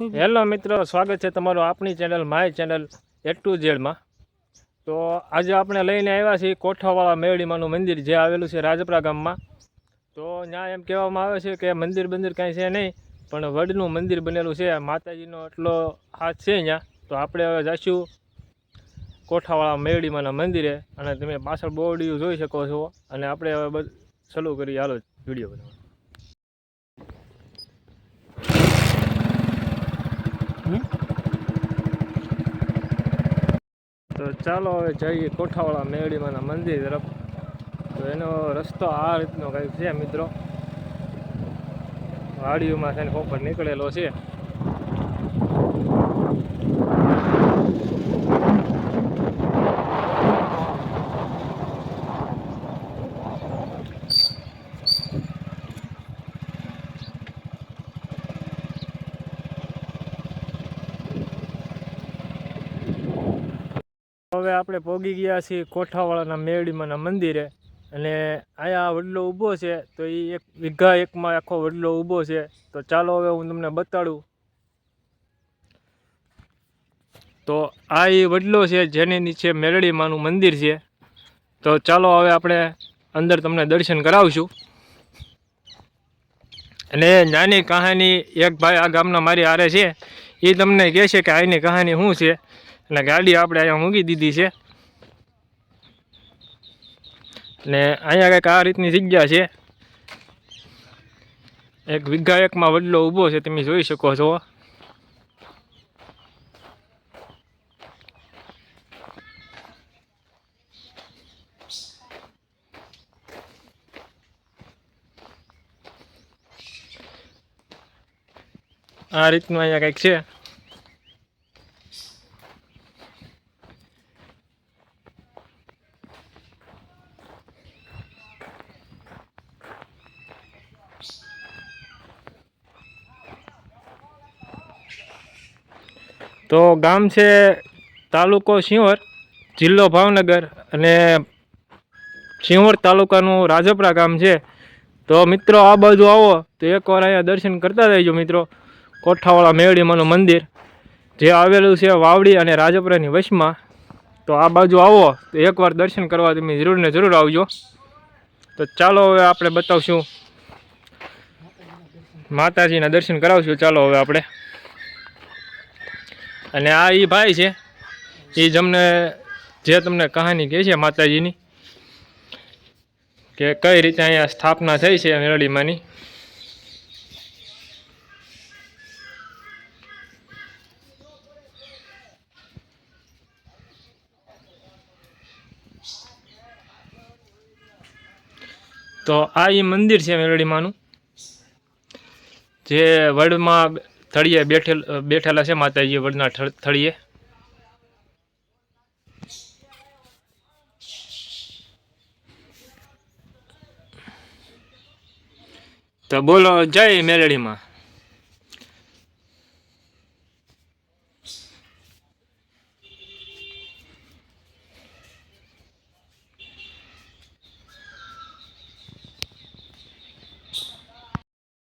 Hello મિત્રો, સ્વાગત છે તમારું આપણી channel my channel A to ઝેડમાં તો આજે આપણે લઈને આવ્યા છીએ કોઠાવાળા મેળીમાનું મંદિર, જે આવેલું છે રાજપરા ગામમાં. તો ત્યાં એમ કહેવામાં આવે છે કે મંદિર બંદિર કાંઈ છે નહીં, પણ વડનું મંદિર બનેલું છે. માતાજીનો એટલો હાથ છે ત્યાં તો આપણે હવે જઈશું કોઠાવાળા મેળીમાના મંદિરે. અને તમે પાછળ બોર્ડિયું જોઈ શકો છો. અને આપણે હવે બધું ચાલુ કરી હાલો વીડિયો બનાવો તો ચાલો હવે જઈએ કોઠાવાળા મેળીમાંના મંદિર તરફ. તો એનો રસ્તો આ રીતનો કંઈક છે મિત્રો? વાડીઓમાં છે ને ખોપર નીકળેલો છે. હવે આપણે પોગી ગયા છીએ કોઠાવાળાના મેળીમાના મંદિરે. અને અહીંયા વડલો ઊભો છે, તો એ એક વીઘા એકમાં આખો વડલો ઊભો છે. તો ચાલો હવે હું તમને બતાડું. તો આ એ વડલો છે, જેની નીચે મેરડીમાનું મંદિર છે. તો ચાલો હવે આપણે અંદર તમને દર્શન કરાવશું. અને નાની કહાની એક ભાઈ આ ગામના મારી હારે છે. એ તમને કહે છે કે આની કહાની શું છે? અને ગાડી આપણે અહીંયા મૂકી દીધી છે. ને અહીંયા કંઈક આ રીતની જગ્યા છે. એક વીઘા એકમાં વડલો ઊભો છે, તમે જોઈ શકો છો. આ રીતનું અહીંયા કંઈક છે. તો ગામ છે તાલુકો સિંહોર, જિલ્લો ભાવનગર અને સિંહોર તાલુકાનું રાજપરા ગામ છે. તો મિત્રો, આ બાજુ આવો, તો એકવાર અહીંયા દર્શન કરતા રહેજો મિત્રો. કોઠાવાળા મેળીમાનું મંદિર, જે આવેલું છે વાવડી અને રાજપરાની વશમાં. તો આ બાજુ આવો, તો એકવાર દર્શન કરવા તમે જરૂર ને જરૂર આવજો. તો ચાલો હવે આપણે બતાવશું. માતાજીના દર્શન કરાવશું, ચાલો હવે આપણે. અને આ એ ભાઈ છે. એ જમને જે તમને કહાની કહે છે માતાજીની, કે કઈ રીતે અહીંયા સ્થાપના થઈ છે મેરળીમાંની તો આ એ મંદિર છે મેરડીમાંનું, જે વડમાં થળીએ બેઠેલ બેઠેલા છે માતાજી વડના થળ- થળીએ. તો બોલો જય મેલડીમાં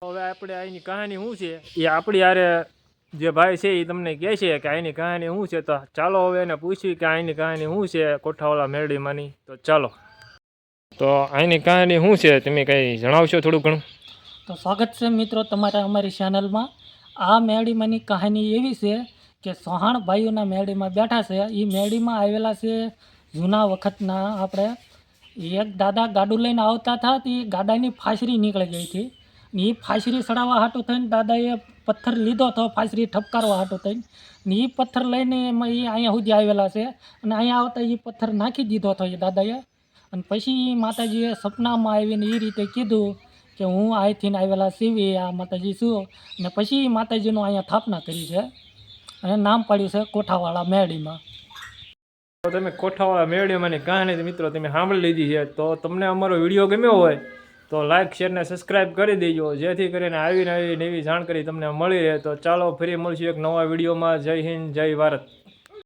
હવે આપણે અહીંની કહાની શું છે? એ આપણી યારે જે ભાઈ છે એ તમને કહે છે કે અહીંની કહાની શું છે? તો ચાલો હવે એને પૂછ્યું કે અહીંની કહાની શું છે કોઠાવાળા મેરડીમાંની? તો ચાલો. તો અહીંની કહાની શું છે? તમે કંઈ જણાવશો થોડું ઘણું? તો સ્વાગત છે મિત્રો તમારા અમારી ચેનલમાં આ મેરડીમાંની કહાની એવી છે કે સોહાણ ભાઈઓના મેળીમાં બેઠા છે. એ મેળીમાં આવેલા છે જૂના વખતના આપણે. એક દાદા ગાડું લઈને આવતા હતા, તે ગાડાની ફાસરી નીકળી ગઈ હતી. ને એ ફાસરી ચડાવવા હાટો થઈને દાદાએ પથ્થર લીધો હતો ફાસરી ઠપકારવા હાટો થઈને ને એ પથ્થર લઈને એમાં એ અહીંયા સુધી આવેલા છે અને અહીંયા આવતા એ પથ્થર નાખી દીધો હતો એ દાદાએ અને પછી માતાજીએ સપનામાં આવીને એ રીતે કીધું કે હું અહીંથી આવેલા સીવી આ માતાજી છું અને પછી માતાજીનું અહીંયા સ્થાપના કરી છે અને નામ પાડ્યું છે કોઠાવાળા મેળીમાં તમે કોઠાવાળા મેળડીમાંની કહાની મિત્રો તમે સાંભળી લીધી છે, તો તમને અમારો વીડિયો ગમ્યો હોય તો લાઇક શેર ને સબસ્ક્રાઇબ કરી દેજો. જેથી કરીને આવી નવી નવી જાણકારી તમને મળી રહે. તો ચાલો ફરી મળશું એક નવા વિડીયોમાં જય હિન્દ, જય ભારત.